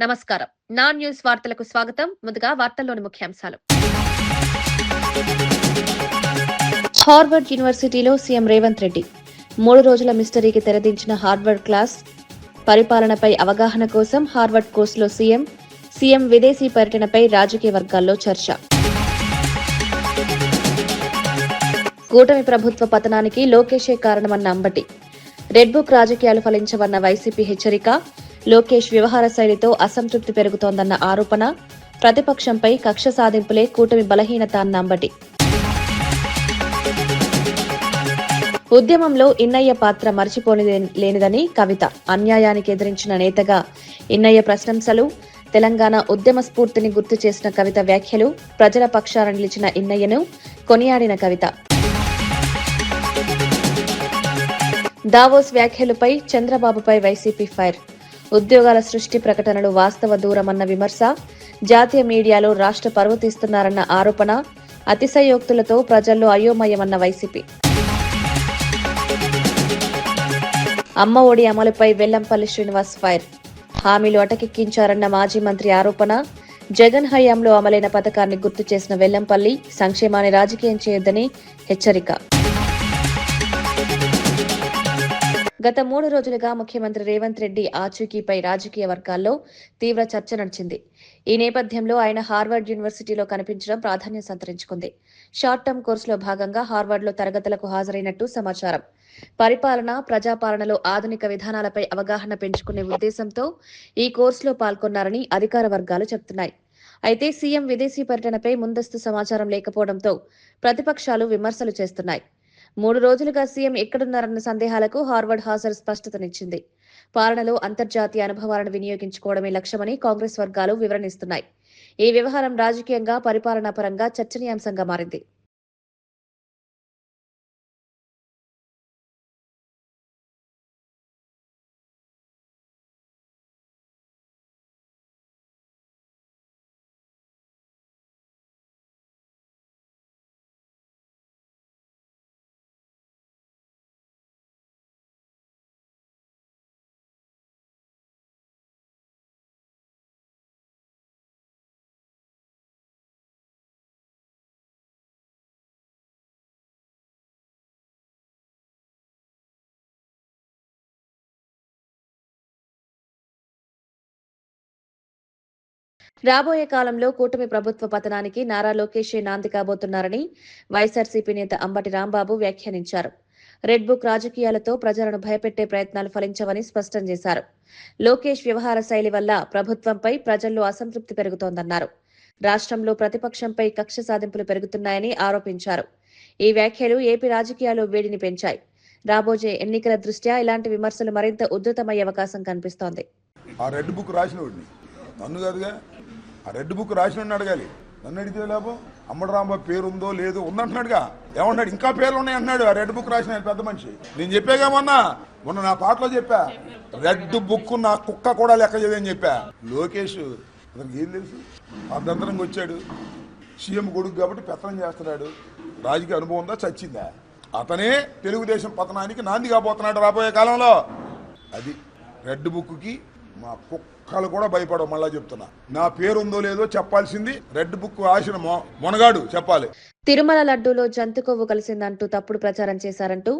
నమస్కారం. నా న్యూస్ వార్తలకు స్వాగతం. ముందుగా వార్తల్లోని ముఖ్యాంశాలు. హార్వర్డ్ యూనివర్సిటీలో సీఎం రేవంత్ రెడ్డి. మూడు రోజుల మిస్టరీకి తెరదించిన హార్వర్డ్ క్లాస్ పరిపాలనపై అవగాహన కోసం హార్వర్డ్ కోర్సులో సీఎం సీఎం విదేశీ పర్యటనపై రాజకీయ వర్గాల్లో చర్చ. కూటమి ప్రభుత్వ పతనానికి లోకేషే కారణమన్న అంబటి. రెడ్బుక్ రాజకీయాలు ఫలించవన్న వైసీపీ హెచ్చరిక లోకేష్ వ్యవహార శైలితో అసంతృప్తి పెరుగుతోందన్న ఆరోపణ ప్రతిపక్షంపై కక్ష సాధింపులే కూటమి బలహీనత అన్నంబటి ఉద్యమంలో ఇన్నయ్య పాత్ర మర్చిపోని లేనిదని కవిత. అన్యాయానికి ఎదిరించిన నేతగా ఇన్నయ్య ప్రశంసలు తెలంగాణ ఉద్యమ స్ఫూర్తిని గుర్తు చేసిన కవిత వ్యాఖ్యలు ప్రజల పక్షాన నిలిచిన ఇన్నయ్యను కొనియాడిన కవిత. దావోస్ వ్యాఖ్యలపై చంద్రబాబుపై వైసీపీ ఫైర్. ఉద్యోగాల సృష్టి ప్రకటనలు వాస్తవ దూరమన్న విమర్శ జాతీయ మీడియాలో రాష్ట్ర పర్వతిస్తున్నారన్న ఆరోపణ అతిశయోక్తులతో ప్రజల్లో అయోమయమన్న వైసీపీ. అమ్మ ఒడి అమలుపై వెల్లంపల్లి శ్రీనివాస్ ఫైర్. హామీలు అటకెక్కించారన్న మాజీ మంత్రి ఆరోపణ జగన్ హయాంలో అమలైన పథకాన్ని గుర్తు చేసిన వెల్లంపల్లి సంక్షేమాన్ని రాజకీయం చేయొద్దని హెచ్చరిక. గత మూడు రోజులుగా ముఖ్యమంత్రి రేవంత్ రెడ్డి ఆచూకీపై రాజకీయ వర్గాల్లో తీవ్ర చర్చ నడిచింది. ఈ నేపథ్యంలో ఆయన హార్వర్డ్ యూనివర్సిటీలో కనిపించడం ప్రాధాన్యం సంతరించుకుంది. షార్ట్ టర్మ్ కోర్సులో భాగంగా హార్వర్డ్లో తరగతులకు హాజరైనట్టు సమాచారం. పరిపాలన ప్రజాపాలనలో ఆధునిక విధానాలపై అవగాహన పెంచుకునే ఉద్దేశంతో ఈ కోర్సులో పాల్గొన్నారని అధికార వర్గాలు చెబుతున్నాయి. అయితే సీఎం విదేశీ పర్యటనపై ముందస్తు సమాచారం లేకపోవడంతో ప్రతిపక్షాలు విమర్శలు చేస్తున్నాయి. మూడు రోజులుగా సీఎం ఎక్కడున్నారన్న సందేహాలకు హార్వర్డ్ హాజర్ స్పష్టతనిచ్చింది. పాలనలో అంతర్జాతీయ అనుభవాలను వినియోగించుకోవడమే లక్ష్యమని కాంగ్రెస్ వర్గాలు వివరణిస్తున్నాయి. ఈ వ్యవహారం రాజకీయంగా పరిపాలనా పరంగా చర్చనీయాంశంగా మారింది. రాబోయే కాలంలో కూటమి ప్రభుత్వ పతనానికి నారా లోకేషే నాంది కాబోతున్నారని వైఎస్ఆర్సీపీ నేత అంబటి రాంబాబు వ్యాఖ్యానించారు. రెడ్ బుక్ రాజకీయాలతో ప్రజలను భయపెట్టే ప్రయత్నాలు ఫలించవని స్పష్టం చేశారు. లోకేష్ వ్యవహార శైలి వల్ల ప్రభుత్వంపై ప్రజల్లో అసంతృప్తి పెరుగుతోందన్నారు. రాష్ట్రంలో ప్రతిపక్షంపై కక్ష సాధింపులు పెరుగుతున్నాయని ఆరోపించారు. ఈ వ్యాఖ్యలు ఏపీ రాజకీయాల్లో వేడిని పెంచాయి. రాబోయే ఎన్నికల దృష్ట్యా ఇలాంటి విమర్శలు మరింత ఉధృతమయ్యే అవకాశం కనిపిస్తోంది. ఆ రెడ్ బుక్ రాసినోడిని నన్ను కాదుగా ఆ రెడ్ బుక్ రాసినోడిని అడగాలి. నన్ను అడిగితే లాభం అమ్మడరాంబాబు పేరు ఉందో లేదు ఉందంటున్నాడుగా. ఏమన్నాడు ఇంకా పేర్లు ఉన్నాయి అన్నాడు ఆ రెడ్ బుక్ రాసిన పెద్ద మనిషి. నేను చెప్పాగా మొన్న? మొన్న నా పాటలో చెప్పా. రెడ్ బుక్ నా కుక్క కూడా లెక్క చేయదని చెప్పా. లోకేష్ అతనికి ఏం తెలుసు? అర్ధంతరంగా వచ్చాడు. సీఎం కొడుకు కాబట్టి పెత్తనం చేస్తున్నాడు. రాజకీయ అనుభవం ఉందా? చచ్చిందా? అతనే తెలుగుదేశం పతనానికి నాంది కాబోతున్నాడు రాబోయే కాలంలో. అది రెడ్ బుక్కి మా కుక్కలు కూడా భయపడవు మళ్ళా చెప్తున్నా. నా పేరు ఉందో లేదో చెప్పాల్సింది రెడ్ బుక్ ఆశన మొనగాడు చెప్పాలి. తిరుమల లడ్డూలో జంతు కొవ్వు కలిసిందంటూ తప్పుడు ప్రచారం చేశారంటూ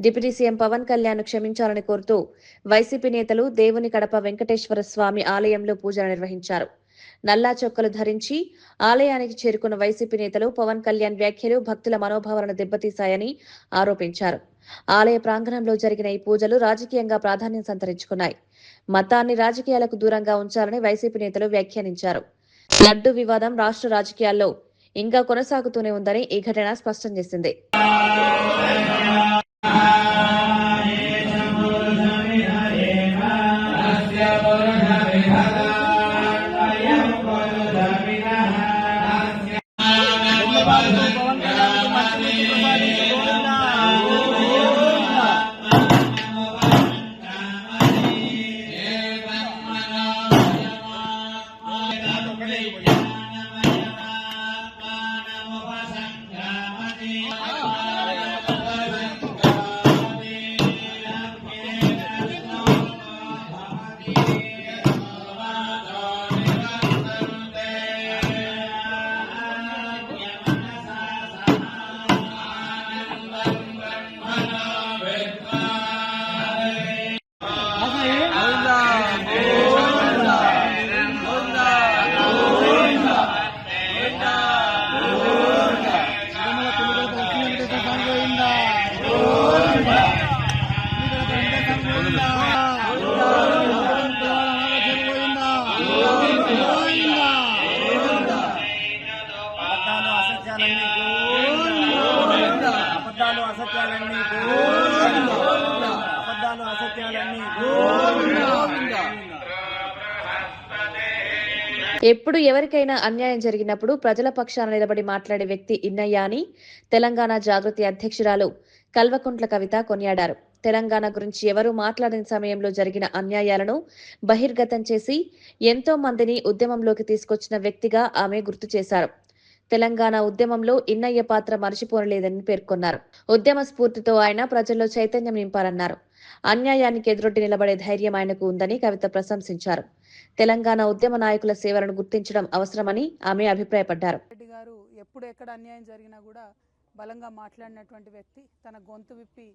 డిప్యూటీ సీఎం పవన్ కళ్యాణ్ క్షమించాలని కోరుతూ వైసీపీ నేతలు దేవుని కడప వెంకటేశ్వర స్వామి ఆలయంలో పూజలు నిర్వహించారు. నల్లా చొక్కలు ధరించి ఆలయానికి చేరుకున్న వైసీపీ నేతలు పవన్ కళ్యాణ్ వ్యాఖ్యలు భక్తుల మనోభావాలను దెబ్బతీశాయని ఆరోపించారు. ఆలయ ప్రాంగణంలో జరిగిన ఈ పూజలు రాజకీయంగా ప్రాధాన్యం సంతరించుకున్నాయి. మతాన్ని రాజకీయాలకు దూరంగా ఉంచాలని వైసీపీ నేతలు వ్యాఖ్యానించారు లడ్డు వివాదం రాష్ట్ర రాజకీయాల్లో ఇంకా కొనసాగుతూనే ఉందని ఈ ఘటన స్పష్టం చేసింది Yeah. ఎప్పుడు ఎవరికైనా అన్యాయం జరిగినప్పుడు ప్రజల పక్షాన నిలబడి మాట్లాడే వ్యక్తి ఇన్నయ్య అని తెలంగాణ జాగృతి అధ్యక్షురాలు కల్వకుంట్ల కవిత కొనియాడారు. తెలంగాణ గురించి ఎవరూ మాట్లాడని సమయంలో జరిగిన అన్యాయాలను బహిర్గతం చేసి ఎంతో మందిని ఉద్యమంలోకి తీసుకొచ్చిన వ్యక్తిగా ఆమె గుర్తు చేశారు. తెలంగాణ ఉద్యమంలో ఇన్నయ్య పాత్ర మరచిపోనలేదని పేర్కొన్నారు. ఉద్యమ స్ఫూర్తితో ఆయన ప్రజల్లో చైతన్యం నింపారన్నారు. అన్యాయానికి ఎదురొడ్డి నిలబడే ధైర్యం ఆయనకు ఉందని కవిత ప్రశంసించారు. తెలంగాణ ఉద్యమ నాయకుల సేవలను గుర్తించడం అవసరమని ఆమె అభిప్రాయపడ్డారు. రెడ్డి గారు ఎప్పుడు ఎక్కడ అన్యాయం జరిగినా కూడా బలంగా మాట్లాడినటువంటి వ్యక్తి తన గొంతు విప్పి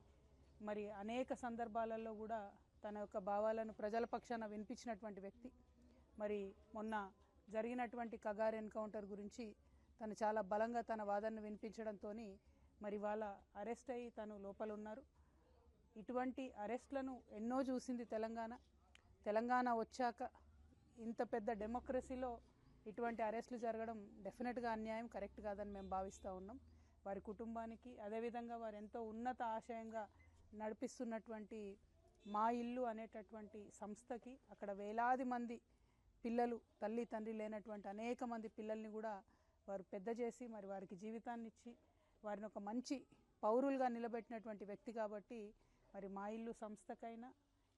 మరి అనేక సందర్భాలలో కూడా తన యొక్క భావాలను ప్రజల పక్షాన వినిపించినటువంటి వ్యక్తి. మరి మొన్న జరిగినటువంటి కగార్ ఎన్కౌంటర్ గురించి తను చాలా బలంగా తన వాదనను వినిపించడంతో మరి వాళ్ళ అరెస్ట్ అయ్యి తను లోపల ఉన్నారు. ఇటువంటి అరెస్ట్లను ఎన్నో చూసింది తెలంగాణ. తెలంగాణ వచ్చాక ఇంత పెద్ద డెమోక్రసీలో ఇటువంటి అరెస్టులు జరగడం డెఫినెట్గా అన్యాయం కరెక్ట్ కాదని మేము భావిస్తూ ఉన్నాం. వారి కుటుంబానికి అదేవిధంగా వారు ఎంతో ఉన్నత ఆశయంగా నడిపిస్తున్నటువంటి మా ఇల్లు అనేటటువంటి సంస్థకి అక్కడ వేలాది మంది పిల్లలు తల్లి తండ్రి లేనటువంటి అనేక మంది పిల్లల్ని కూడా వారు పెద్ద చేసి మరి వారికి జీవితాన్ని ఇచ్చి వారిని ఒక మంచి పౌరులుగా నిలబెట్టినటువంటి వ్యక్తి కాబట్టి మరి మా ఇల్లు సంస్థకైనా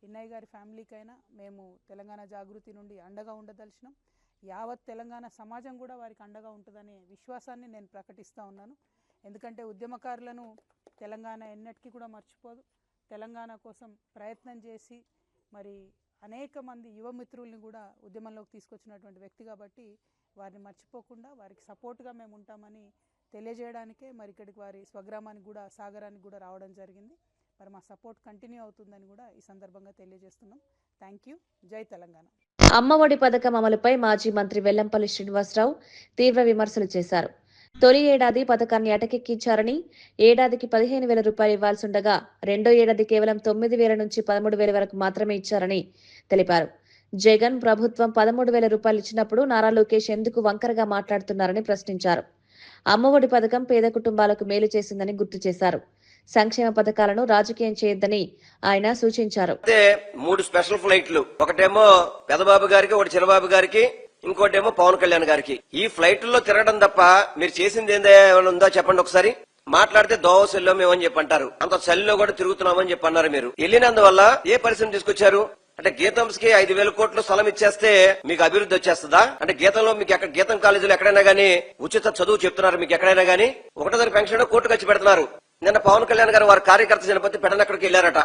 ఇన్నయ్య గారి ఫ్యామిలీకైనా మేము తెలంగాణ జాగృతి నుండి అండగా ఉండదలిచినాం. యావత్ తెలంగాణ సమాజం కూడా వారికి అండగా ఉంటుందనే విశ్వాసాన్ని నేను ప్రకటిస్తూ ఉన్నాను. ఎందుకంటే ఉద్యమకారులను తెలంగాణ ఎన్నటికీ కూడా మర్చిపోదు. తెలంగాణ కోసం ప్రయత్నం చేసి మరి అనేక మంది యువమిత్రుల్ని కూడా ఉద్యమంలోకి తీసుకొచ్చినటువంటి వ్యక్తి కాబట్టి వారిని మర్చిపోకుండా వారికి సపోర్ట్గా మేము ఉంటామని తెలియజేయడానికే మరి ఇక్కడికి వారి స్వగ్రామానికి కూడా సాగరానికి కూడా రావడం జరిగింది. మరి మా సపోర్ట్ కంటిన్యూ అవుతుందని కూడా ఈ సందర్భంగా తెలియజేస్తున్నాం. థ్యాంక్ యూ జై తెలంగాణ. అమ్మఒడి పథకం అమలుపై మాజీ మంత్రి వెల్లంపల్లి శ్రీనివాసరావు తీవ్ర విమర్శలు చేశారు. తొలి ఏడాది పథకాన్ని అటకెక్కించారని ఏడాదికి పదిహేను వేల రూపాయలు ఇవ్వాల్సుండగా రెండో ఏడాది కేవలం తొమ్మిది వేల నుంచి పదమూడు వేల వరకు మాత్రమే ఇచ్చారని తెలిపారు. జగన్ ప్రభుత్వం పదమూడు వేల రూపాయలు ఇచ్చినప్పుడు నారా లోకేష్ ఎందుకు వంకరగా మాట్లాడుతున్నారని ప్రశ్నించారు. అమ్మఒడి పథకం పేద కుటుంబాలకు మేలు చేసిందని గుర్తు చేశారు. సంక్షేమ పథకాలను రాజకీయం చేయొద్దని ఆయన సూచించారు. మూడు స్పెషల్ ఫ్లైట్లు. ఒకటేమో పెదబాబు గారికి ఒకటి చిన్నబాబు గారికి ఇంకోటేమో పవన్ కళ్యాణ్ గారికి. ఈ ఫ్లైట్లో తిరగడం తప్ప మీరు చేసింది ఏమైనా ఉందో చెప్పండి ఒకసారి? మాట్లాడితే దోవ సెల్లో మేమని చెప్పి అంటారు అంత సెల్లో కూడా తిరుగుతున్నామని చెప్పి అన్నారు మీరు. వెళ్ళినందువల్ల ఏ పరిశ్రమ తీసుకొచ్చారు? అంటే గీతంస్కి ఐదు వేల కోట్లు స్థలం ఇచ్చేస్తే మీకు అభివృద్ధి వచ్చేస్తుందా? అంటే గీతంలో మీకు ఎక్కడ గీతం కాలేజీలో ఎక్కడైనా గానీ ఉచిత చదువు చెప్తున్నారు మీకు ఎక్కడైనా గానీ? ఒకటోదారి పెన్షన్ కోర్టు ఖర్చు పెడుతున్నారు. నిన్న పవన్ కళ్యాణ్ గారు వారి కార్యకర్త చనిపోతే పెడనక్కడికి వెళ్ళారట.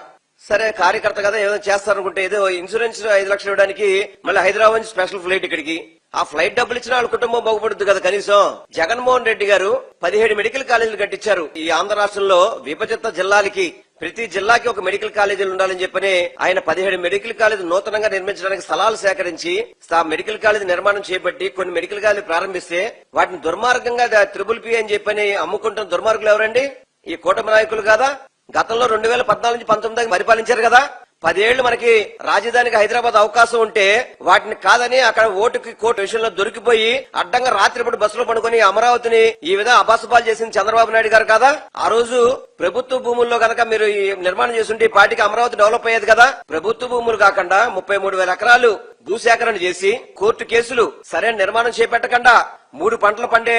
సరే కార్యకర్త కదా ఏదో చేస్తారనుకుంటే ఏదో ఇన్సూరెన్స్ ఐదు లక్షలు ఇవ్వడానికి మళ్ళీ హైదరాబాద్ నుంచి స్పెషల్ ఫ్లైట్ ఇక్కడికి. ఆ ఫ్లైట్ డబ్బులు ఇచ్చిన వాళ్ళ కుటుంబం బాగుపడుతుంది కదా కనీసం. జగన్మోహన్ రెడ్డి గారు పదిహేడు మెడికల్ కాలేజీలు కట్టించారు. ఈ ఆంధ్ర రాష్ట్రంలో విభజిత జిల్లాలకి ప్రతి జిల్లాకి ఒక మెడికల్ కాలేజీలు ఉండాలని చెప్పని ఆయన పదిహేడు మెడికల్ కాలేజీ నూతనంగా నిర్మించడానికి స్థలాలు సేకరించి ఆ మెడికల్ కాలేజీ నిర్మాణం చేపట్టి కొన్ని మెడికల్ కాలేజీ ప్రారంభిస్తే వాటిని దుర్మార్గంగా త్రిబుల్ పి అని చెప్పని అమ్ముకుంటున్న దుర్మార్గులు ఎవరండి? ఈ కూటమి నాయకులు కాదా? గతంలో రెండు వేల పద్నాలుగు నుంచి పంతొమ్మిది పరిపాలించారు కదా? పదేళ్ళు మనకి రాజధానికి హైదరాబాద్ అవకాశం ఉంటే వాటిని కాదని అక్కడ ఓటుకి కోర్టు విషయంలో దొరికిపోయి అడ్డంగా రాత్రిపూట బస్సులో పడుకొని అమరావతిని ఈ విధంగా అబాసుపాలు చేసింది చంద్రబాబు నాయుడు గారు కదా? ఆ రోజు ప్రభుత్వ భూముల్లో కనుక మీరు ఈ నిర్మాణం చేస్తుంటే ఈ పార్టీకి అమరావతి డెవలప్ అయ్యేది కదా? ప్రభుత్వ భూములు కాకుండా ముప్పై మూడు వేల ఎకరాలు భూసేకరణ చేసి కోర్టు కేసులు సరైన నిర్మాణం చేపట్టకుండా మూడు పంటలు పండే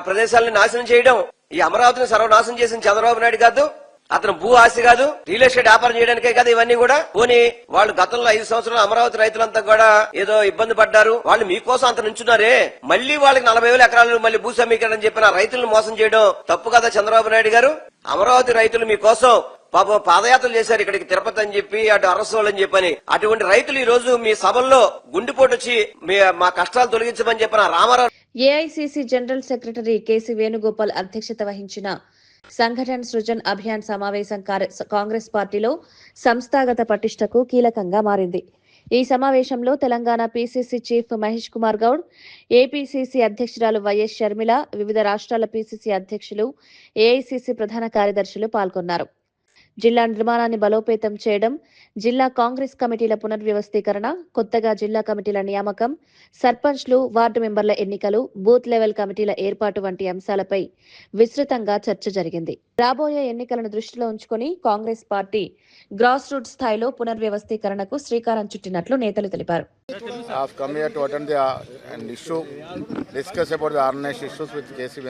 ప్రదేశాలను నాశనం చేయడం ఈ అమరావతిని సర్వనాశం చేసిన చంద్రబాబు నాయుడు కాదు అతను భూ ఆస్తి కాదు రియల్ ఎస్టేట్ వ్యాపారం చేయడానికే కాదు ఇవన్నీ కూడా. పోనీ వాళ్ళు గతంలో ఐదు సంవత్సరాలు అమరావతి రైతులంతా కూడా ఏదో ఇబ్బంది పడ్డారు. వాళ్ళు మీకోసం అంత నుంచున్నారే. మళ్ళీ వాళ్ళకి నలభై వేల ఎకరాలు మళ్ళీ భూ సమీకరణ చెప్పిన రైతులను మోసం చేయడం తప్పు కదా చంద్రబాబు నాయుడు గారు? అమరావతి రైతులు మీకోసం పాప పాదయాత్రలు చేశారు ఇక్కడికి తిరుపతి అని చెప్పి అటు అరసోళ్ళు అని చెప్పని. అటువంటి రైతులు ఈ రోజు మీ సభల్లో గుండెపోటు వచ్చి మీ మా కష్టాలు తొలగించమని చెప్పిన Ramarao AICC general secretary KC Venugopal అధ్యక్షత వహించిన సంఘటన సృజన్ అభియాన్ సమావేశం కాంగ్రెస్ పార్టీలో సంస్థాగత పటిష్టకు కీలకంగా మారింది. ఈ సమావేశంలో Telangana PCC chief Mahesh Kumar Goud APCC అధ్యక్షురాలు వైఎస్ షర్మిల వివిధ రాష్ట్రాల పీసీసీ అధ్యక్షులు ఏఐసిసి ప్రధాన కార్యదర్శులు పాల్గొన్నారు. జిల్లా నిర్మాణాన్ని బలోపేతం చేయడం జిల్లా కాంగ్రెస్ కమిటీల పునర్వ్యవస్థీకరణ కొత్తగా జిల్లా కమిటీల నియామకం సర్పంచ్లు వార్డు మెంబర్ల ఎన్నికలు బూత్ లెవెల్ కమిటీల ఏర్పాటు వంటి అంశాలపై విస్తృతంగా చర్చ జరిగింది. రాబోయే ఎన్నికలను దృష్టిలో ఉంచుకొని కాంగ్రెస్ పార్టీ గ్రాస్ రూట్ స్థాయిలో పునర్వ్యవస్థీకరణకు శ్రీకారం చుట్టినట్లు నేతలు తెలిపారు. I've come here to attend the issue, discuss about the organized issues with KC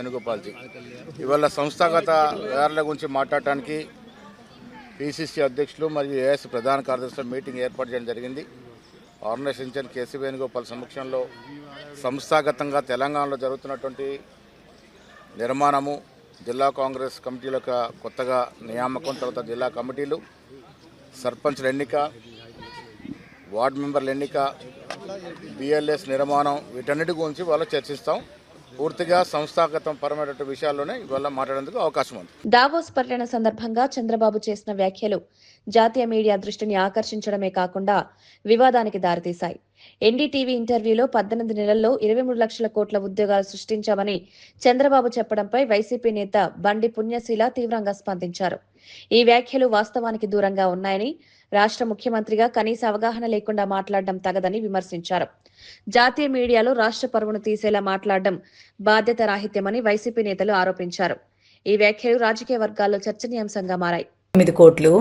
ఇవాళ సంస్థాగత వ్యవహారాల గురించి మాట్లాడటానికి పిసిసి అధ్యక్షులు మరియు ఏఎస్ ప్రధాన కార్యదర్శుల మీటింగ్ ఏర్పాటు చేయడం జరిగింది. ఆర్గనైజేషన్ ఇన్ఛార్జ్ కేసీ వేణుగోపాల్ సమక్షంలో సంస్థాగతంగా తెలంగాణలో జరుగుతున్నటువంటి నిర్మాణము జిల్లా కాంగ్రెస్ కమిటీల యొక్క కొత్తగా నియామకం తర్వాత జిల్లా కమిటీలు సర్పంచ్ల ఎన్నిక వార్డు మెంబర్ల ఎన్నిక బిఎల్ఎస్ నిర్మాణం వీటన్నిటి గురించి వాళ్ళు చర్చిస్తాం. పూర్తిగా సంస్థాగతం పరమైనటువంటి విషయాల్లోనే ఇవాళ మాట్లాడేందుకు అవకాశం ఉంది. దావోస్ పర్యటన సందర్భంగా చంద్రబాబు చేసిన వ్యాఖ్యలు జాతీయ మీడియా దృష్టిని ఆకర్షించడమే కాకుండా వివాదానికి దారితీశాయి. ఎన్డీటీవీ ఇంటర్వ్యూలో పద్దెనిమిది నెలల్లో ఇరవై మూడు లక్షల కోట్ల ఉద్యోగాలు సృష్టించామని చంద్రబాబు చెప్పడంపై వైసీపీ నేత బండి పుణ్యశీల తీవ్రంగా స్పందించారు. ఈ వ్యాఖ్యలు వాస్తవానికి దూరంగా ఉన్నాయని రాష్ట్ర ముఖ్యమంత్రిగా కనీస అవగాహన లేకుండా మాట్లాడడం తగదని విమర్శించారు. జాతీయ మీడియాలో రాష్ట్ర పరువును తీసేలా మాట్లాడడం బాధ్యత రాహిత్యమని వైసీపీ నేతలు ఆరోపించారు. ఈ వ్యాఖ్యలు రాజకీయ వర్గాల్లో చర్చనీయాంశంగా మారాయి. తొమ్మిది కోట్లు.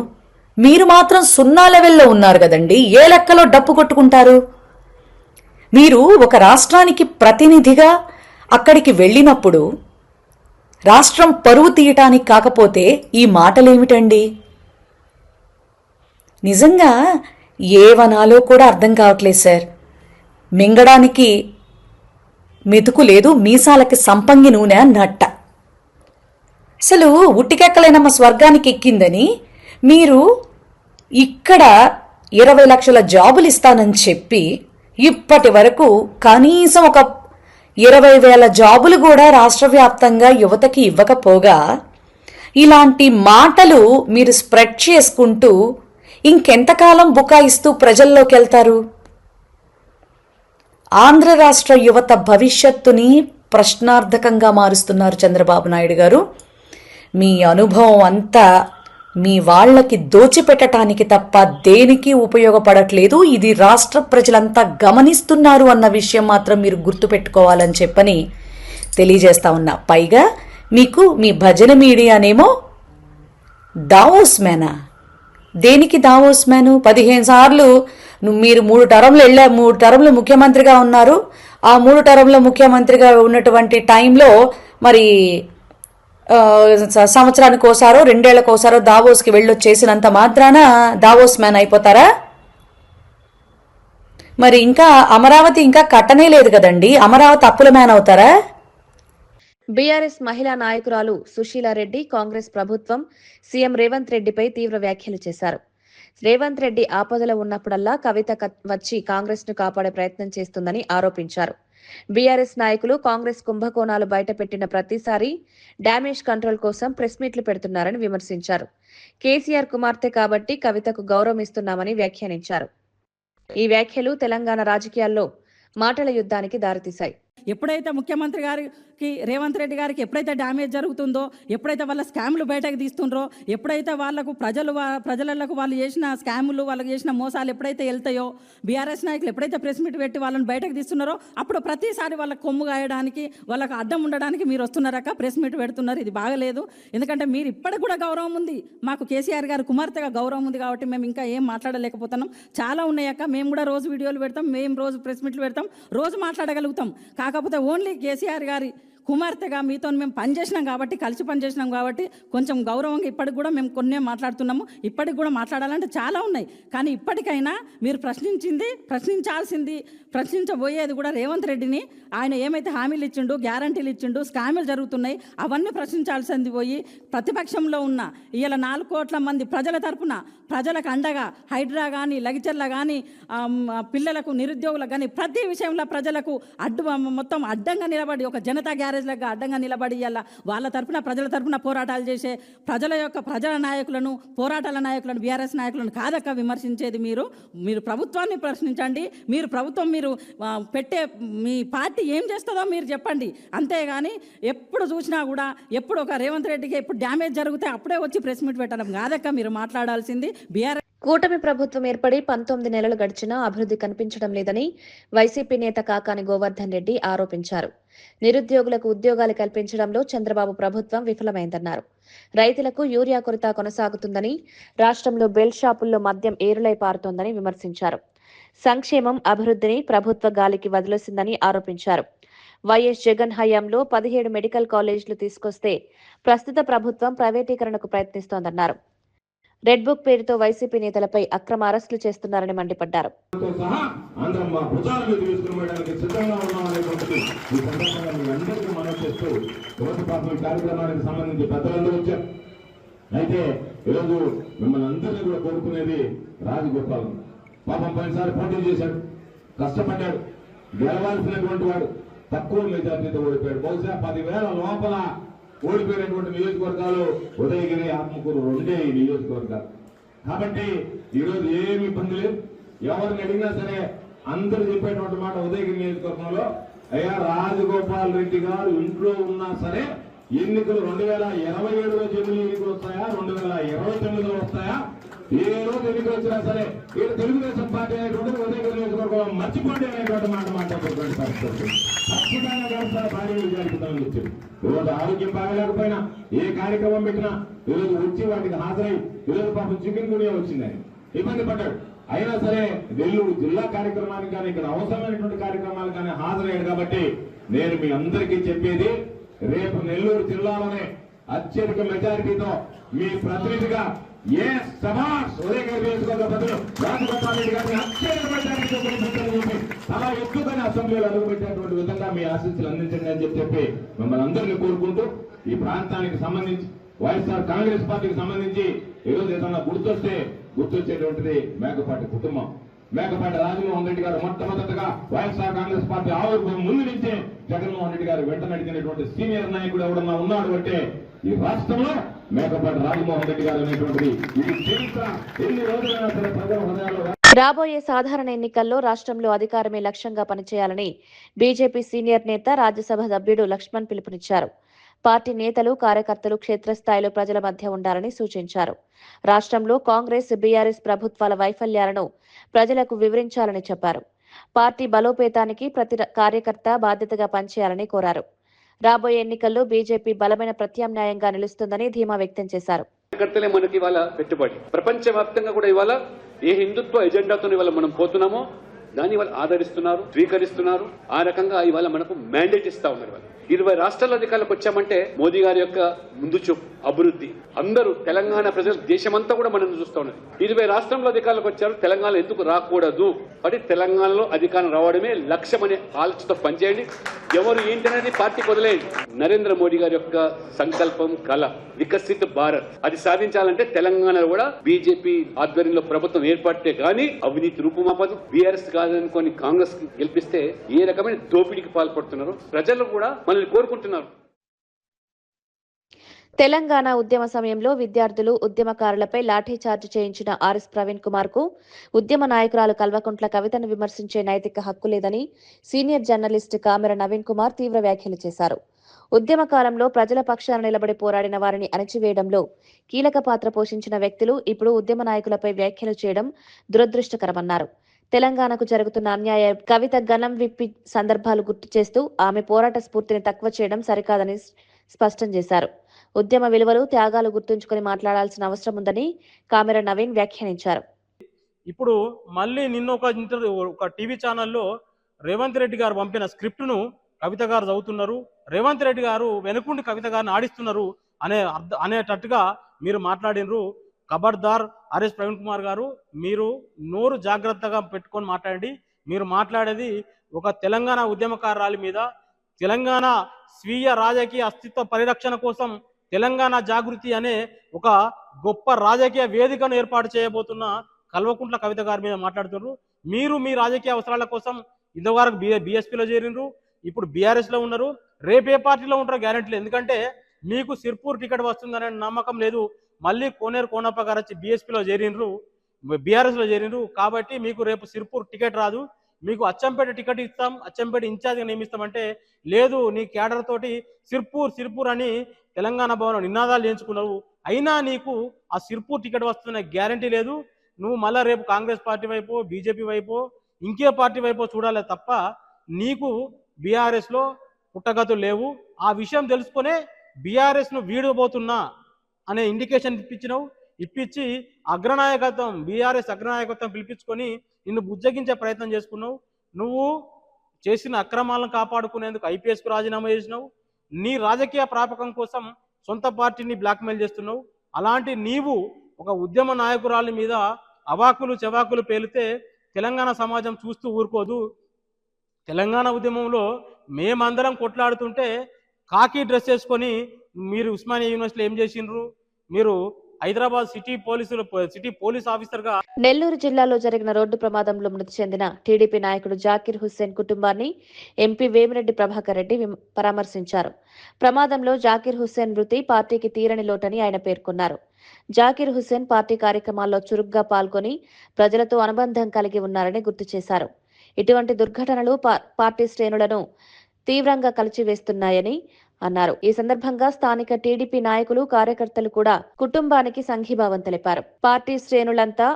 మీరు మాత్రం సున్నా లెవెల్లో ఉన్నారు కదండి. ఏ లెక్కలో డప్పు కొట్టుకుంటారు? మీరు ఒక రాష్ట్రానికి ప్రతినిధిగా అక్కడికి వెళ్ళినప్పుడు రాష్ట్రం పరువు తీయటానికి కాకపోతే ఈ మాటలేమిటండి? నిజంగా ఏవనాలో కూడా అర్థం కావట్లేదు సార్. మింగడానికి మెతుకు లేదు మీసాలకి సంపంగి నూనె నట్ట. అసలు ఉట్టికెక్కలేనమ్మ స్వర్గానికి ఎక్కిందని మీరు ఇక్కడ ఇరవై లక్షల జాబులు ఇస్తానని చెప్పి ఇప్పటి వరకు కనీసం ఒక ఇరవై వేల జాబులు కూడా రాష్ట్ర వ్యాప్తంగా యువతకి ఇవ్వకపోగా ఇలాంటి మాటలు మీరు స్ప్రెడ్ చేసుకుంటూ ఇంకెంతకాలం బుకాయిస్తూ ప్రజల్లోకెళ్తారు? ఆంధ్ర రాష్ట్ర యువత భవిష్యత్తుని ప్రశ్నార్థకంగా మారుస్తున్నారు చంద్రబాబు నాయుడు గారు. మీ అనుభవం అంతా మీ వాళ్ళకి దోచిపెట్టడానికి తప్ప దేనికి ఉపయోగపడట్లేదు? ఇది రాష్ట్ర ప్రజలంతా గమనిస్తున్నారు అన్న విషయం మాత్రం మీరు గుర్తుపెట్టుకోవాలని చెప్పని తెలియజేస్తా ఉన్నా. పైగా మీకు మీ భజన మీడియానేమో దావోస్ మేనా? దేనికి దావోస్ మ్యాను పదిహేను సార్లు మీరు మూడు టర్మ్లు వెళ్ళా మూడు టర్మ్లు ముఖ్యమంత్రిగా ఉన్నారు. ఆ మూడు టర్మ్లో ముఖ్యమంత్రిగా ఉన్నటువంటి టైంలో మరి సంవత్సరానికి ఒకసారో రెండేళ్ళకు ఒకసారో దావోస్కి వెళ్ళొచ్చేసినంత మాత్రాన దావోస్ మ్యాన్ అయిపోతారా? మరి ఇంకా అమరావతి ఇంకా కట్టనే లేదు కదండి. అమరావతి అప్పుల మ్యాన్ అవుతారా? బీఆర్ఎస్ మహిళా నాయకురాలు సుశీలారెడ్డి కాంగ్రెస్ ప్రభుత్వం సీఎం రేవంత్ రెడ్డిపై తీవ్ర వ్యాఖ్యలు చేశారు. రేవంత్ రెడ్డి ఆపదలో ఉన్నప్పుడల్లా కవిత వచ్చి కాంగ్రెస్ను కాపాడే ప్రయత్నం చేస్తుందని ఆరోపించారు. బీఆర్ఎస్ నాయకులు కాంగ్రెస్ కుంభకోణాలు బయటపెట్టిన ప్రతిసారి డ్యామేజ్ కంట్రోల్ కోసం ప్రెస్ మీట్లు పెడుతున్నారని విమర్శించారు. కేసీఆర్ కుమార్తె కాబట్టి కవితకు గౌరవం ఇస్తున్నామని వ్యాఖ్యానించారు. ఈ వ్యాఖ్యలు తెలంగాణ రాజకీయాల్లో మాటల యుద్ధానికి దారితీశాయి. ఎప్పుడైతే ముఖ్యమంత్రి గారికి రేవంత్ రెడ్డి గారికి ఎప్పుడైతే డ్యామేజ్ జరుగుతుందో ఎప్పుడైతే వాళ్ళ స్కామ్లు బయటకు తీస్తుండ్రో ఎప్పుడైతే వాళ్ళకు ప్రజలు ప్రజలకు వాళ్ళు చేసిన స్కాములు వాళ్ళకి చేసిన మోసాలు ఎప్పుడైతే వెళ్తాయో బీఆర్ఎస్ నాయకులు ఎప్పుడైతే ప్రెస్ మీట్ పెట్టి వాళ్ళని బయటకు తీస్తున్నారో అప్పుడు ప్రతిసారి వాళ్ళకి కొమ్ము గాయడానికి వాళ్ళకు అడ్డం ఉండడానికి మీరు వస్తున్నారక్క ప్రెస్ మీట్ పెడుతున్నారు ఇది బాగలేదు. ఎందుకంటే మీరు ఇప్పటికి కూడా గౌరవం ఉంది. మాకు కేసీఆర్ గారు కుమార్తెగా గౌరవం ఉంది కాబట్టి మేము ఇంకా ఏం మాట్లాడలేకపోతున్నాం. చాలా ఉన్నాయక్క మేము కూడా రోజు వీడియోలు పెడతాం మేము రోజు ప్రెస్ మీట్లు పెడతాం రోజు మాట్లాడగలుగుతాం. కాకపోతే ఓన్లీ కేసీఆర్ గారి కుమార్తెగా మీతో మేము పనిచేసినాం కాబట్టి కలిసి పనిచేసినాం కాబట్టి కొంచెం గౌరవంగా ఇప్పటికి కూడా మేము కొన్నే మాట్లాడుతున్నాము. ఇప్పటికి కూడా మాట్లాడాలంటే చాలా ఉన్నాయి. కానీ ఇప్పటికైనా మీరు ప్రశ్నించింది ప్రశ్నించాల్సింది ప్రశ్నించబోయేది కూడా రేవంత్ రెడ్డిని. ఆయన ఏమైతే హామీలు ఇచ్చిండు గ్యారంటీలు ఇచ్చిండు స్కామ్లు జరుగుతున్నాయి అవన్నీ ప్రశ్నించాల్సింది పోయి ప్రతిపక్షంలో ఉన్న ఇలా నాలుగు కోట్ల మంది ప్రజల తరపున ప్రజలకు అండగా హైడ్రా కానీ లగిచర్ల కానీ పిల్లలకు నిరుద్యోగులకు కానీ ప్రతి విషయంలో ప్రజలకు అడ్డు మొత్తం అడ్డంగా నిలబడి ఒక జనతా గ్యారెంటీ బీఆర్ఎస్లకు అడ్డంగా నిలబడి వాళ్ళ తరపున ప్రజల తరపున పోరాటాలు చేసే ప్రజల యొక్క ప్రజల నాయకులను పోరాటాల నాయకులను బీఆర్ఎస్ నాయకులను కాదక్క విమర్శించేది మీరు. మీరు ప్రభుత్వాన్ని ప్రశ్నించండి. మీరు ప్రభుత్వం మీరు పెట్టే మీ పార్టీ ఏం చేస్తుందో మీరు చెప్పండి. అంతేగాని ఎప్పుడు చూసినా కూడా ఎప్పుడు ఒక రేవంత్ రెడ్డికి ఎప్పుడు డ్యామేజ్ జరిగితే అప్పుడే వచ్చి ప్రెస్ మీట్ పెట్టడం కాదక్క. మీరు మాట్లాడాల్సింది బీఆర్ఎస్ కూటమి ప్రభుత్వం ఏర్పడి పంతొమ్మిది నెలలు గడిచినా అభివృద్ధి కనిపించడం లేదని వైసీపీ నేత కాకాని గోవర్ధన్ రెడ్డి ఆరోపించారు. నిరుద్యోగులకు ఉద్యోగాలు కల్పించడంలో చంద్రబాబు ప్రభుత్వం విఫలమైందన్నారు. రైతులకు యూరియా కొరత కొనసాగుతుందని రాష్ట్రంలో బెల్ట్ షాపుల్లో మద్యం ఏరులై పారుతోందని విమర్శించారు. సంక్షేమం అభివృద్ధిని ప్రభుత్వ గాలికి వదిలేసిందని ఆరోపించారు. వైఎస్ జగన్ హయాంలో పదిహేడు మెడికల్ కాలేజీలు తీసుకొస్తే ప్రస్తుత ప్రభుత్వం ప్రైవేటీకరణకు ప్రయత్నిస్తోందన్నారు. రెడ్ బుక్ పేరుతో వైసీపీ నేతలపై అక్రమ అరెస్టులు చేస్తున్నారని మండిపడ్డారు. అయితే ఈరోజు మిమ్మల్ని అందరినీ కూడా కోరుకునేది రాజగోపాలం. పాపం పోయినసారి పోటీ చేశాడు. కష్టపడ్డాడు. గెలవాల్సినటువంటి వాడు తక్కువ మెజార్టీతో ఓడిపోయాడు. బహుశా పదివేల లోపల ఓడిపోయినటువంటి నియోజకవర్గాలు ఉదయగిరి ఆత్మకూరు రెండే ఈ నియోజకవర్గాలు. కాబట్టి ఈరోజు ఏమి ఇబ్బంది లేదు. ఎవరిని అడిగినా సరే అందరు చెప్పేటువంటి మాట ఉదయగిరి నియోజకవర్గంలో అయ్యా రాజగోపాల్ రెడ్డి గారు ఇంట్లో ఉన్నా సరే ఎన్నికలు రెండు వేల ఇరవై ఏడులో జమిలీ ఎన్నికలు వస్తాయా? రెండు వేల ఇరవై తొమ్మిదిలో వస్తాయా? ఏ రోజు ఎన్నికలు వచ్చినా సరే ఇక్కడ తెలుగుదేశం పార్టీ అనేటువంటి ఉదయగిరి నియోజకవర్గం మర్చిపోండి అనేటువంటి మాట మాట్లాడుతున్నటువంటి పరిస్థితి ఖచ్చితంగా గడుస్తారు భారీ విజయానికి వచ్చారు ఈరోజు ఆరోగ్యం బాగలేకపోయినా ఏ కార్యక్రమం పెట్టినా ఈరోజు వచ్చి వాటికి హాజరై ఈరోజు పాపం చికెన్ గునియా వచ్చిందని. ఇబ్బంది పడ్డాడు. అయినా సరే నెల్లూరు జిల్లా కార్యక్రమానికి కానీ ఇక్కడ అవసరమైనటువంటి కార్యక్రమాలు కానీ హాజరయ్యాడు కాబట్టి నేను మీ అందరికీ చెప్పేది రేపు నెల్లూరు జిల్లాలోనే అత్యధిక మెజారిటీతో మీ ప్రతినిధిగా ఏ సభా ఉదయగిరి నియోజకవర్గ రాజగోపాల్ రెడ్డి గారిని అత్యధిక మెజారిటీతో ఎక్కువగానే అసెంబ్లీలో అడుగుపెట్టేటువంటి విధంగా మీ ఆశీస్సులు అందించండి అని చెప్పి చెప్పి మిమ్మల్ని అందరినీ కోరుకుంటూ ఈ ప్రాంతానికి సంబంధించి వైఎస్ఆర్ కాంగ్రెస్ పార్టీకి సంబంధించి ఈరోజు ఏదన్నా గుర్తొస్తే గుర్తొచ్చేటువంటిది మేకపాటి కుటుంబం. మేకపాటి రాజమోహన్ రెడ్డి గారు మొట్టమొదటగా వైఎస్ఆర్ కాంగ్రెస్ పార్టీ ఆవిర్భావం ముందు నుంచే జగన్మోహన్ రెడ్డి గారు వెంట నడిచినటువంటి సీనియర్ నాయకుడు ఎవడన్నా ఉన్నాడు అంటే ఈ రాష్ట్రంలో మేకపాటి రాజమోహన్ రెడ్డి గారు అనేటువంటిది. ఇది చరిత్ర. ఎన్ని రోజులైనా సరే ప్రజల హృదయాల్లో రాబోయే సాధారణ ఎన్నికల్లో రాష్ట్రంలో అధికారమే లక్ష్యంగా పనిచేయాలని బీజేపీ సీనియర్ నేత రాజ్యసభ సభ్యుడు లక్ష్మణ్ పిలుపునిచ్చారు. పార్టీ నేతలు కార్యకర్తలు క్షేత్రస్థాయిలో ప్రజల మధ్య ఉండాలని సూచించారు. రాష్ట్రంలో కాంగ్రెస్ బీఆర్ఎస్ ప్రభుత్వాల వైఫల్యాలను ప్రజలకు వివరించాలని చెప్పారు. పార్టీ బలోపేతానికి ప్రతి కార్యకర్త బాధ్యతగా పనిచేయాలని కోరారు. రాబోయే ఎన్నికల్లో బీజేపీ బలమైన ప్రత్యామ్నాయంగా నిలుస్తుందని ధీమా వ్యక్తం చేశారు. కార్యకర్తలే మనకి ఇవాళ పెట్టుబడి. ప్రపంచవ్యాప్తంగా కూడా ఇవాళ ఏ హిందుత్వ ఎజెండాతో ఇవాళ మనం పోతున్నామో దాన్ని ఇవాళ ఆదరిస్తున్నారు స్వీకరిస్తున్నారు. ఆ రకంగా ఇవాళ మనకు మ్యాండేట్ ఇస్తా ఉన్నారు ఇరవై రాష్ట్రాల అధికారులకు వచ్చామంటే మోదీ గారి యొక్క ముందు చూపు అభివృద్ధి. అందరూ తెలంగాణ ప్రజలు దేశమంతా కూడా మనం చూస్తా ఉన్నది. ఇరవై రాష్ట్రంలో అధికారులకు వచ్చారు తెలంగాణ ఎందుకు రాకూడదు? కాబట్టి తెలంగాణలో అధికారం రావడమే లక్ష్యం అనే ఆలోచనతో పనిచేయండి. ఎవరు ఏంటనేది పార్టీకి వదిలేయండి. నరేంద్ర మోడీ గారి యొక్క సంకల్పం కళ వికసిత్ భారత్. అది సాధించాలంటే తెలంగాణలో కూడా బీజేపీ ఆధ్వర్యంలో ప్రభుత్వం ఏర్పడితే గానీ అవినీతి రూపుమాపదు. బీఆర్ఎస్ కాదనుకొని కాంగ్రెస్కి గెలిపిస్తే ఏ రకమైన దోపిడీకి పాల్పడుతున్నారు? ప్రజలు కూడా మనల్ని కోరుకుంటున్నారు. తెలంగాణ ఉద్యమ సమయంలో విద్యార్థులు ఉద్యమకారులపై లాఠీచార్జ్ చేయించిన ఆర్ఎస్ ప్రవీణ్ కుమార్కు ఉద్యమ నాయకురాలు కల్వకుంట్ల కవితను విమర్శించే నైతిక హక్కు లేదని సీనియర్ జర్నలిస్ట్ కామెర నవీన్ కుమార్ తీవ్ర వ్యాఖ్యలు చేశారు. ఉద్యమ కాలంలో ప్రజల పక్షాన నిలబడి పోరాడిన వారిని అణచివేయడంలో కీలక పాత్ర పోషించిన వ్యక్తులు ఇప్పుడు ఉద్యమ నాయకులపై వ్యాఖ్యలు చేయడం దురదృష్టకరమన్నారు. తెలంగాణకు జరుగుతున్న అన్యాయ కవిత గణం విప్పి సందర్భాలు గుర్తు చేస్తూ ఆమె పోరాట స్ఫూర్తిని తక్కువ చేయడం సరికాదని స్పష్టం చేశారు. ఉద్యమ విలువలు త్యాగాలు గుర్తుంచుకొని మాట్లాడాల్సిన అవసరం ఉందని కామెర నవీన్ వ్యాఖ్యానించారు. ఇప్పుడు మళ్ళీ నిన్న ఒక ఒక టీవీ ఛానల్లో రేవంత్ రెడ్డి గారు పంపిన స్క్రిప్ట్ను కవిత గారు చదువుతున్నారు. రేవంత్ రెడ్డి గారు వెనుకుండి కవిత గారిని ఆడిస్తున్నారు అనే అర్థ అనేటట్టుగా మీరు మాట్లాడినరు. ఖబర్దార్ ఆర్ఎస్ ప్రవీణ్ కుమార్ గారు మీరు నోరు జాగ్రత్తగా పెట్టుకొని మాట్లాడండి. మీరు మాట్లాడేది ఒక తెలంగాణ ఉద్యమకారురాలి మీద తెలంగాణ స్వీయ రాజకీయ అస్తిత్వ పరిరక్షణ కోసం తెలంగాణ జాగృతి అనే ఒక గొప్ప రాజకీయ వేదికను ఏర్పాటు చేయబోతున్న కల్వకుంట్ల కవిత గారి మీద మాట్లాడుతున్నారు. మీరు మీ రాజకీయ అవసరాల కోసం ఇంతవరకు బి బీఎస్పీలో చేరినరు ఇప్పుడు బీఆర్ఎస్లో ఉన్నారు. రేపు ఏ పార్టీలో ఉంటారో గ్యారెంటీ లేదు. ఎందుకంటే మీకు సిర్పూర్ టికెట్ వస్తుందనే నమ్మకం లేదు. మళ్ళీ కోనేరు కోనప్ప గారు వచ్చి బీఎస్పీలో చేరినరు బీఆర్ఎస్లో చేరినరు. కాబట్టి మీకు రేపు సిర్పూర్ టికెట్ రాదు. మీకు అచ్చంపేట టికెట్ ఇస్తాం. అచ్చంపేట ఇన్ఛార్జ్గా నియమిస్తామంటే లేదు నీ క్యాడర్ తోటి సిర్పూర్ సిర్పూర్ అని తెలంగాణ భవన్ నినాదాలు చేయించుకున్నావు అయినా నీకు ఆ సిర్పూర్ టికెట్ వస్తున్న గ్యారంటీ లేదు. నువ్వు మళ్ళీ రేపు కాంగ్రెస్ పార్టీ వైపు బీజేపీ వైపు ఇంకే పార్టీ వైపు చూడాలి తప్ప నీకు బీఆర్ఎస్లో పుట్టగతులు లేవు. ఆ విషయం తెలుసుకునే బీఆర్ఎస్ను వీడబోతున్నా. అనే ఇండికేషన్ ఇప్పించినావు. ఇప్పించి అగ్రనాయకత్వం బీఆర్ఎస్ అగ్రనాయకత్వం పిలిపించుకొని నిన్ను బుజ్జగించే ప్రయత్నం చేసుకున్నావు. నువ్వు చేసిన అక్రమాలను కాపాడుకునేందుకు ఐపీఎస్కు రాజీనామా చేసినావు. నీ రాజకీయ ప్రాపకం కోసం సొంత పార్టీని బ్లాక్మెయిల్ చేస్తున్నావు. అలాంటి నీవు ఒక ఉద్యమ నాయకురాలి మీద అవాకులు చెవాకులు పేలితే తెలంగాణ సమాజం చూస్తూ ఊరుకోదు. తెలంగాణ ఉద్యమంలో మేమందరం కొట్లాడుతుంటే కాకి డ్రెస్ వేసుకొని మీరు ఉస్మానియా యూనివర్సిటీలో ఏం చేసిండ్రు? మీరు హైదరాబాద్ సిటీ పోలీసులు సిటీ పోలీస్ ఆఫీసర్గా నెల్లూరు జిల్లాలో జరిగిన రోడ్డు ప్రమాదంలో మృతి చెందిన టీడీపీ నాయకుడు జాకీర్ హుస్సేన్ కుటుంబాన్ని ఎంపీ వేమిరెడ్డి ప్రభాకర్ రెడ్డి పరామర్శించారు. ప్రమాదంలో జాకీర్ హుస్సేన్ మృతి పార్టీకి తీరని లోటని ఆయన పేర్కొన్నారు. జాకీర్ హుస్సేన్ పార్టీ కార్యక్రమాల్లో చురుగ్గా పాల్గొని ప్రజలతో అనుబంధం కలిగి ఉన్నారని గుర్తు చేశారు. ఇటువంటి దుర్ఘటనలు పార్టీ శ్రేణులను తీవ్రంగా కలిచివేస్తున్నాయని అన్నారు. ఈ సందర్భంగా స్థానిక టీడీపీ నాయకులు కార్యకర్తలు కూడా కుటుంబానికి సంఘీభావం తెలిపారు. పార్టీ శ్రేణులంతా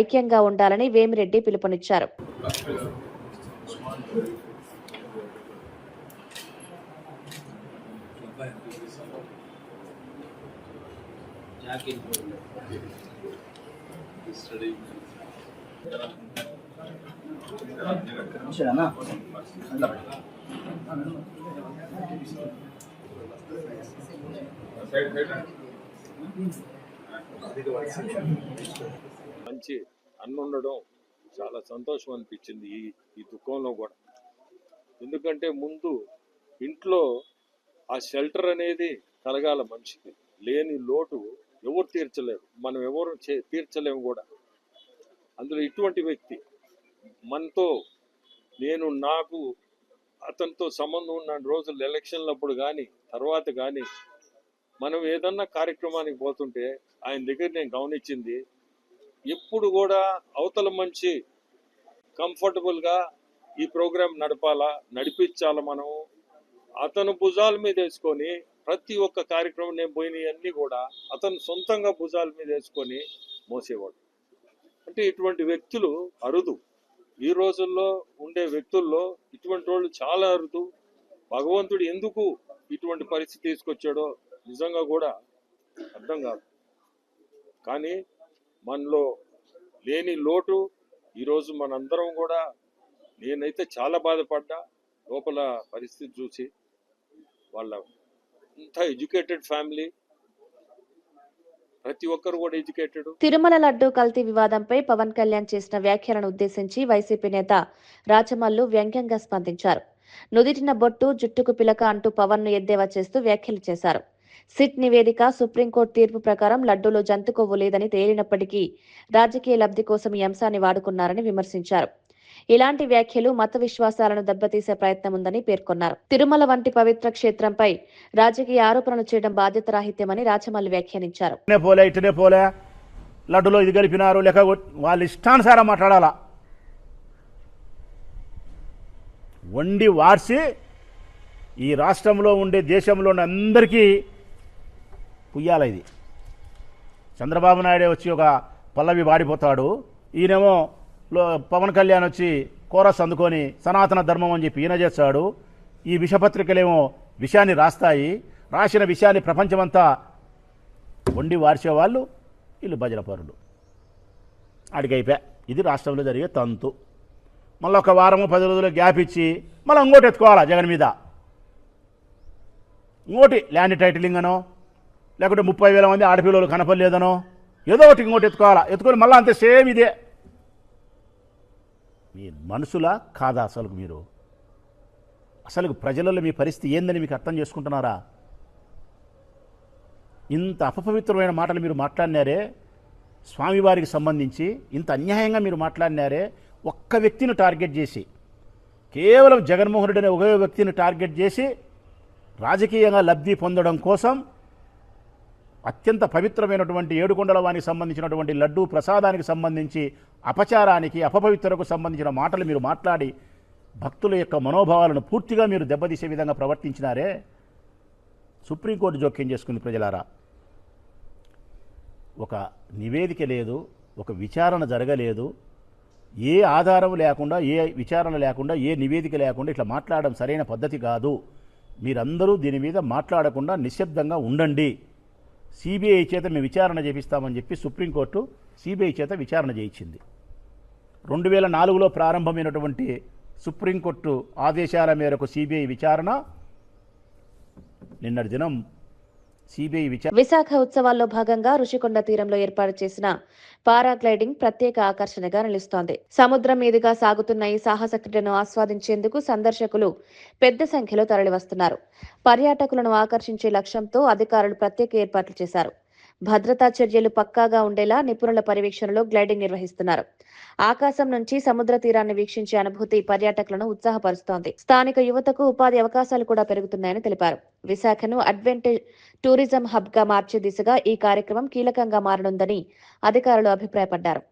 ఐక్యంగా ఉండాలని వేమిరెడ్డి పిలుపునిచ్చారు. మంచి అన్న ఉండడం చాలా సంతోషం అనిపించింది ఈ ఈ దుఃఖంలో కూడా. ఎందుకంటే ముందు ఇంట్లో ఆ షెల్టర్ అనేది కలగాల మనిషికి లేని లోటు ఎవరు తీర్చలేరు. మనం ఎవరు చే- తీర్చలేము కూడా. అందులో ఇటువంటి వ్యక్తి మనతో నేను నాకు అతనితో సంబంధం ఉన్న రోజులు ఎలక్షన్లప్పుడు కానీ తర్వాత కానీ మనం ఏదన్నా కార్యక్రమానికి పోతుంటే ఆయన దగ్గర నేను గమనించింది ఎప్పుడు కూడా అవతల మంచి కంఫర్టబుల్గా ఈ ప్రోగ్రాం నడపాలా నడిపించాలా మనం? అతను భుజాల మీద వేసుకొని ప్రతి ఒక్క కార్యక్రమం నేను పోయినవన్నీ కూడా అతను సొంతంగా భుజాల మీద వేసుకొని మోసేవాడు. అంటే ఇటువంటి వ్యక్తులు అరుదు. ఈ రోజుల్లో ఉండే వ్యక్తుల్లో ఇటువంటి వాళ్ళు చాలా అరుదు. భగవంతుడు ఎందుకు ఇటువంటి పరిస్థితి తీసుకొచ్చాడో నిజంగా కూడా అర్థం కాదు. కానీ మనలో లేని లోటు ఈరోజు మనందరం కూడా నేనైతే చాలా బాధపడ్డా. లోపల పరిస్థితి చూసి వాళ్ళ అంత ఎడ్యుకేటెడ్ ఫ్యామిలీ ప్రతి ఒక్కరు కూడా ఎడ్యుకేటెడ్. తిరుమల లడ్డూ కల్తీ వివాదంపై పవన్ కళ్యాణ్ చేసిన వ్యాఖ్యలను ఉద్దేశించి వైసీపీ నేత రాచమల్లు వ్యంగ్యంగా స్పందించారు. నుదిటిన బొట్టు జుట్టుకు పిలక అంటూ పవన్ను ఎద్దేవా చేస్తూ వ్యాఖ్యలు చేశారు. సిట్ నివేదిక సుప్రీంకోర్టు తీర్పు ప్రకారం లడ్డూలో జంతు కొవ్వు లేదని తేలినప్పటికీ రాజకీయ లబ్ధి కోసం ఈ అంశాన్ని వాడుకున్నారని విమర్శించారు. ఇలాంటి వ్యాఖ్యలు మత విశ్వాసాలను దెబ్బతీసే ప్రయత్నం ఉందని పేర్కొన్నారు. తిరుమల వంటి పవిత్ర క్షేత్రంపై రాజకీయ ఆరోపణలు చేయడం బాధ్యతారాహిత్యమని రాచమల్లి వ్యాఖ్యానించారు. లడ్డులో ఇది గడిపినారు లేక వాళ్ళ ఇష్టానుసారం మాట్లాడాలా? వండి వార్చి ఈ రాష్ట్రంలో ఉండే దేశంలో ఉన్న అందరికీ పుయ్యాల ఇది. చంద్రబాబు నాయుడే వచ్చి ఒక పల్లవి వాడిపోతాడు. ఈయనేమో పవన్ కళ్యాణ్ వచ్చి కోరస్ అందుకొని సనాతన ధర్మం అని చెప్పి ఈయన చేస్తాడు ఈ విషపత్రికలేమో విషయాన్ని రాస్తాయి. రాసిన విషయాన్ని ప్రపంచమంతా వండి వార్చేవాళ్ళు వీళ్ళు భజన పరులు అడిగైపా ఇది రాష్ట్రంలో జరిగే తంతు. మళ్ళీ ఒక వారము పది రోజులు గ్యాప్ ఇచ్చి మళ్ళీ ఇంకోటి ఎత్తుకోవాలా జగన్ మీద? ఇంకోటి ల్యాండ్ టైటిలింగ్ అనో లేకుంటే ముప్పై వేల మంది ఆడపిల్లలు కనపడలేదనో ఏదో ఒకటి ఇంకోటి ఎత్తుకోవాలా? ఎత్తుకొని మళ్ళీ అంతే సేమ్ ఇదే. మీ మనుషులా కాదా అసలు మీరు? అసలు ప్రజలలో మీ పరిస్థితి ఏందని మీకు అర్థం చేసుకుంటున్నారా? ఇంత అపపవిత్రమైన మాటలు మీరు మాట్లాడినారే స్వామివారికి సంబంధించి ఇంత అన్యాయంగా మీరు మాట్లాడినారే ఒక్క వ్యక్తిని టార్గెట్ చేసి కేవలం జగన్మోహన్ రెడ్డి అనే ఒకే వ్యక్తిని టార్గెట్ చేసి రాజకీయంగా లబ్ధి పొందడం కోసం అత్యంత పవిత్రమైనటువంటి ఏడుకొండల వానికి సంబంధించినటువంటి లడ్డు ప్రసాదానికి సంబంధించి అపచారానికి అపపవిత్రకు సంబంధించిన మాటలు మీరు మాట్లాడి భక్తుల యొక్క మనోభావాలను పూర్తిగా మీరు దెబ్బతీసే విధంగా ప్రవర్తించినారే? సుప్రీంకోర్టు జోక్యం చేసుకుంది ప్రజలారా. ఒక నివేదిక లేదు ఒక విచారణ జరగలేదు ఏ ఆధారం లేకుండా ఏ విచారణ లేకుండా ఏ నివేదిక లేకుండా ఇట్లా మాట్లాడడం సరైన పద్ధతి కాదు. మీరందరూ దీని మీద మాట్లాడకుండా నిశ్శబ్దంగా ఉండండి. సిబిఐ చేత మేము విచారణ చేపిస్తామని చెప్పి సుప్రీంకోర్టు సిబిఐ చేత విచారణ చేయించింది. రెండు వేల నాలుగులో ప్రారంభమైనటువంటి సుప్రీంకోర్టు ఆదేశాల మేరకు సిబిఐ విచారణ. నిన్నటి దినం విశాఖ ఉత్సవాల్లో భాగంగా రుషికొండ తీరంలో ఏర్పాటు చేసిన పారాగ్లైడింగ్ ప్రత్యేక ఆకర్షణగా నిలుస్తోంది. సముద్రం మీదుగా సాగుతున్న ఈ సాహస క్రీడను ఆస్వాదించేందుకు సందర్శకులు పెద్ద సంఖ్యలో తరలివస్తున్నారు. పర్యాటకులను ఆకర్షించే లక్ష్యంతో అధికారులు ప్రత్యేక ఏర్పాట్లు చేశారు. భద్రతా చర్యలు పక్కాగా ఉండేలా నిపుణుల పర్యవేక్షణలో గ్లైడింగ్ నిర్వహిస్తున్నారు. ఆకాశం నుంచి సముద్ర తీరాన్ని వీక్షించే అనుభూతి పర్యాటకులను ఉత్సాహపరుస్తోంది. స్థానిక యువతకు ఉపాధి అవకాశాలు కూడా పెరుగుతున్నాయని తెలిపారు. విశాఖను అడ్వెంటేజ్ టూరిజం హబ్గా మార్చే దిశగా ఈ కార్యక్రమం కీలకంగా మారనుందని అధికారులు అభిప్రాయపడ్డారు.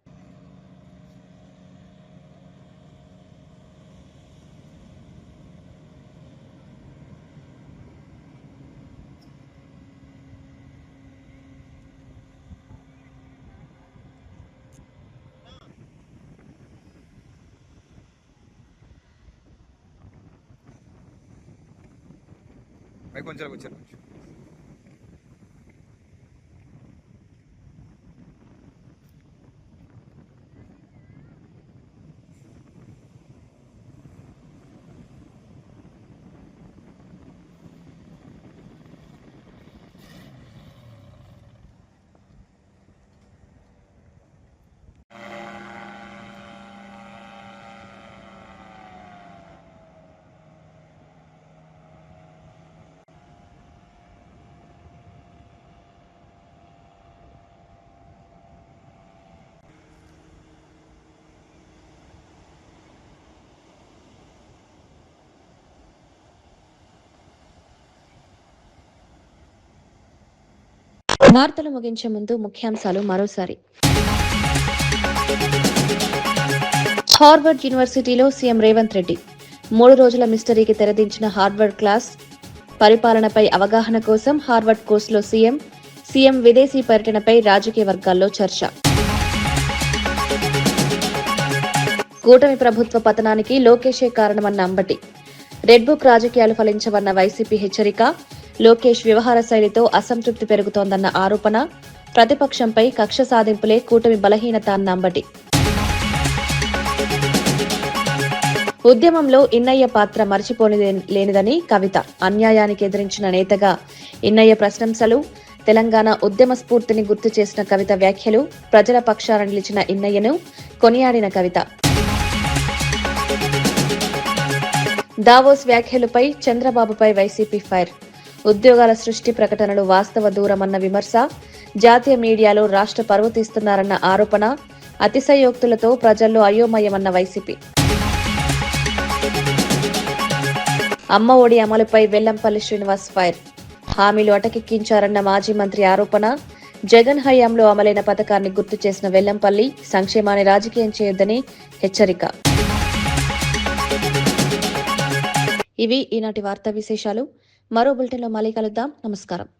కొంచెం వచ్చారు. వార్తలు ముగించే ముందు ముఖ్యాంశాలు మరోసారి. హార్వర్డ్ యూనివర్సిటీలో సీఎం రేవంత్ రెడ్డి. మూడు రోజుల మిస్టరీకి తెరదించిన హార్వర్డ్ క్లాస్ పరిపాలనపై అవగాహన కోసం హార్వర్డ్ కోర్సులో సీఎం సీఎం విదేశీ పర్యటనపై రాజకీయ వర్గాల్లో చర్చ. కూటమి ప్రభుత్వ పతనానికి లోకేషే కారణమన్న అంబటి. రెడ్బుక్ రాజకీయాలు ఫలించవన్న వైసీపీ హెచ్చరిక లోకేష్ వ్యవహార శైలితో అసంతృప్తి పెరుగుతోందన్న ఆరోపణ ప్రతిపక్షంపై కక్ష సాధింపులే కూటమి బలహీనత అన్నంబటి. ఉద్యమంలో ఇన్నయ్య పాత్ర మరచిపోని లేనిదని కవిత అన్యాయానికి ఎదిరించిన నేతగా ఇన్నయ్య ప్రశంసలు తెలంగాణ ఉద్యమ స్ఫూర్తిని గుర్తు చేసిన కవిత వ్యాఖ్యలు ప్రజల పక్షాన నిలిచిన ఇన్నయ్యను కొనియాడిన కవిత. దావోస్ వ్యాఖ్యలపై చంద్రబాబుపై వైసీపీ ఫైర్ ఉద్యోగాల సృష్టి ప్రకటనలు వాస్తవ దూరమన్న విమర్శ జాతీయ మీడియాలో రాష్ట్ర పర్వతిస్తున్నారన్న ఆరోపణ అతిశయోక్తులతో ప్రజల్లో అయోమయమన్న వైసీపీ. అమ్మ ఒడి అమలుపై వెల్లంపల్లి శ్రీనివాస్ ఫైర్. హామీలు అటకెక్కించారన్న మాజీ మంత్రి ఆరోపణ జగన్ హయాంలో అమలైన పథకాన్ని గుర్తు చేసిన వెల్లంపల్లి సంక్షేమాన్ని రాజకీయం చేయొద్దని హెచ్చరిక. ఇవి ఈనాటి వార్తా విశేషాలు. మరో బులెటిన్లో మళ్ళీ కలుద్దాం. నమస్కారం.